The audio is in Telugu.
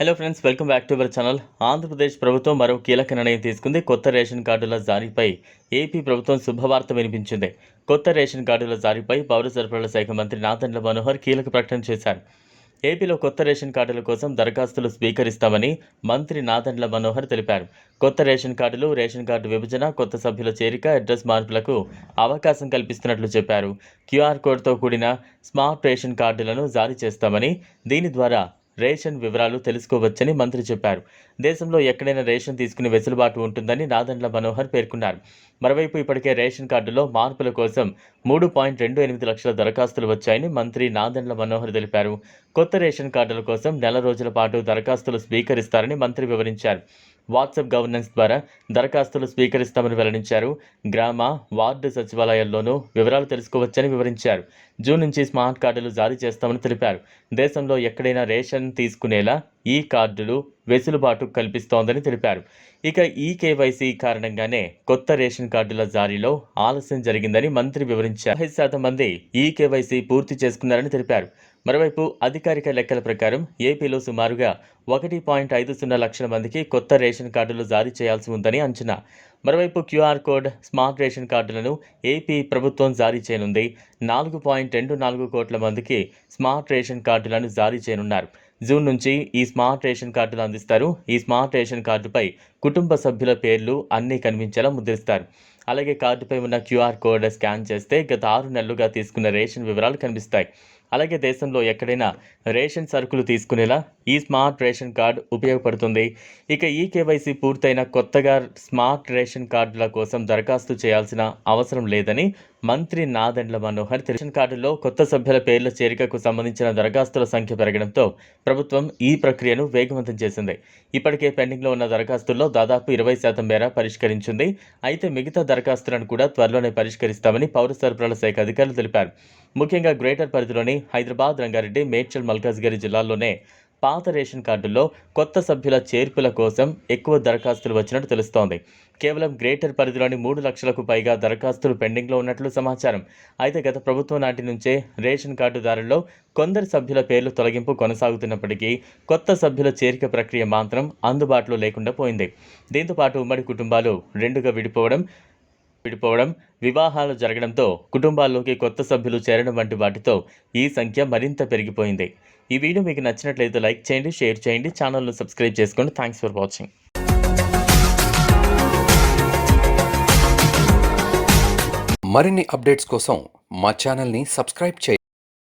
Hello friends welcome back to our channel Andhra Pradesh ప్రభుత్వం మరో కీలక నిర్ణయం తీసుకుంది. కొత్త రేషన్ కార్డుల జారీపై ఏపీ ప్రభుత్వం శుభవార్త వినిపించింది. కొత్త రేషన్ కార్డుల జారీపై పౌర సరఫరాల శాఖ మంత్రి నాదండ్ల మనోహర్ కీలక ప్రకటన చేశారు. ఏపీలో కొత్త రేషన్ కార్డుల కోసం దరఖాస్తులు స్వీకరిస్తామని మంత్రి నాదండ్ల మనోహర్ తెలిపారు. కొత్త రేషన్ కార్డులు రేషన్ కార్డు విభజన కొత్త సభ్యుల చేరిక అడ్రస్ మార్పులకు అవకాశం కల్పిస్తున్నట్లు చెప్పారు. క్యూఆర్ కోడ్తో కూడిన స్మార్ట్ రేషన్ కార్డులను జారీ చేస్తామని దీని ద్వారా రేషన్ వివరాలు తెలుసుకోవచ్చని మంత్రి చెప్పారు. దేశంలో ఎక్కడైనా రేషన్ తీసుకునే వెసులుబాటు ఉంటుందని నాదండ్ల మనోహర్ పేర్కొన్నారు. మరోవైపు ఇప్పటికే రేషన్ కార్డులో మార్పుల కోసం మూడు పాయింట్ రెండు ఎనిమిది లక్షల దరఖాస్తులు వచ్చాయని మంత్రి నాదండ్ల మనోహర్ తెలిపారు. కొత్త రేషన్ కార్డుల కోసం నెల రోజుల పాటు దరఖాస్తులు స్వీకరిస్తారని మంత్రి వివరించారు. వాట్సాప్ గవర్నెన్స్ ద్వారా దరఖాస్తులు స్వీకరిస్తామని వెల్లడించారు. గ్రామ వార్డు సచివాలయాల్లోనూ వివరాలు తెలుసుకోవచ్చని వివరించారు. జూన్ నుంచి స్మార్ట్ కార్డులు జారీ చేస్తామని తెలిపారు. దేశంలో ఎక్కడైనా రేషన్ తీసుకునేలా ఈ కార్డులు వెసులుబాటు కల్పిస్తోందని తెలిపారు. ఇక ఈ కేవైసీ కారణంగానే కొత్త రేషన్ కార్డుల జారీలో ఆలస్యం జరిగిందని మంత్రి వివరించారు. ఐదు శాతం మంది ఈ కేవైసీ పూర్తి చేసుకున్నారని తెలిపారు. మరోవైపు అధికారిక లెక్కల ప్రకారం ఏపీలో సుమారుగా ఒకటి పాయింట్ ఐదు సున్నా లక్షల మందికి కొత్త రేషన్ కార్డులు జారీ చేయాల్సి ఉందని అంచనా. మరోవైపు క్యూఆర్ కోడ్ స్మార్ట్ రేషన్ కార్డులను ఏపీ ప్రభుత్వం జారీ చేయనుంది. నాలుగు పాయింట్ రెండు నాలుగు కోట్ల మందికి స్మార్ట్ రేషన్ కార్డులను జారీ చేయనున్నారు. జూన్ నుంచి ఈ స్మార్ట్ రేషన్ కార్డులు అందిస్తారు. ఈ స్మార్ట్ రేషన్ కార్డుపై కుటుంబ సభ్యుల పేర్లు అన్నీ కనిపించేలా ముద్రిస్తారు. అలాగే కార్డుపై ఉన్న క్యూఆర్ కోడ్ స్కాన్ చేస్తే గత ఆరు నెలలుగా తీసుకున్న రేషన్ వివరాలు కనిపిస్తాయి. అలాగే దేశంలో ఎక్కడైనా రేషన్ సరుకులు తీసుకునేలా ఈ స్మార్ట్ రేషన్ కార్డు ఉపయోగపడుతుంది. ఇక ఈ కేవైసీ పూర్తయిన కొత్తగా స్మార్ట్ రేషన్ కార్డుల కోసం దరఖాస్తు చేయాల్సిన అవసరం లేదని మంత్రి నాదెండ్ల మనోహర్ రేషన్ కార్డులో కొత్త సభ్యుల పేర్ల చేరికకు సంబంధించిన దరఖాస్తుల సంఖ్య పెరగడంతో ప్రభుత్వం ఈ ప్రక్రియను వేగవంతం చేసింది. ఇప్పటికే పెండింగ్లో ఉన్న దరఖాస్తుల్లో దాదాపు ఇరవై శాతం మేర పరిష్కరించింది. అయితే మిగతా దరఖాస్తులను కూడా త్వరలోనే పరిష్కరిస్తామని పౌర సరఫరాల శాఖ అధికారులు తెలిపారు. ముఖ్యంగా గ్రేటర్ పరిధిలోని హైదరాబాద్ రంగారెడ్డి మేడ్చల్ మల్కాజ్గిరి జిల్లాల్లోనే పాత రేషన్ కార్డుల్లో కొత్త సభ్యుల చేర్పుల కోసం ఎక్కువ దరఖాస్తులు వచ్చినట్టు తెలుస్తోంది. కేవలం గ్రేటర్ పరిధిలోని మూడు లక్షలకు పైగా దరఖాస్తులు పెండింగ్లో ఉన్నట్లు సమాచారం. అయితే గత ప్రభుత్వం నాటి నుంచే రేషన్ కార్డుదారుల్లో కొందరు సభ్యుల పేర్లు తొలగింపు కొనసాగుతున్నప్పటికీ కొత్త సభ్యుల చేరిక ప్రక్రియ మాత్రం అందుబాటులో లేకుండా పోయింది. దీంతో పాటు ఉమ్మడి కుటుంబాలు రెండుగా విడిపోవడం విడిపోవడం వివాహాలు జరగడంతో కుటుంబాల్లోకి కొత్త సభ్యులు చేరడం వంటి వాటితో ఈ సంఖ్య మరింత పెరిగిపోయింది. ఈ వీడియో మీకు నచ్చినట్లయితే లైక్ చేయండి షేర్ చేయండి ఛానల్ను సబ్స్క్రైబ్ చేసుకోండి. థ్యాంక్స్ ఫర్ వాచింగ్ మరిన్ని అప్డేట్స్ కోసం మా ఛానల్ని సబ్స్క్రైబ్ చేయండి.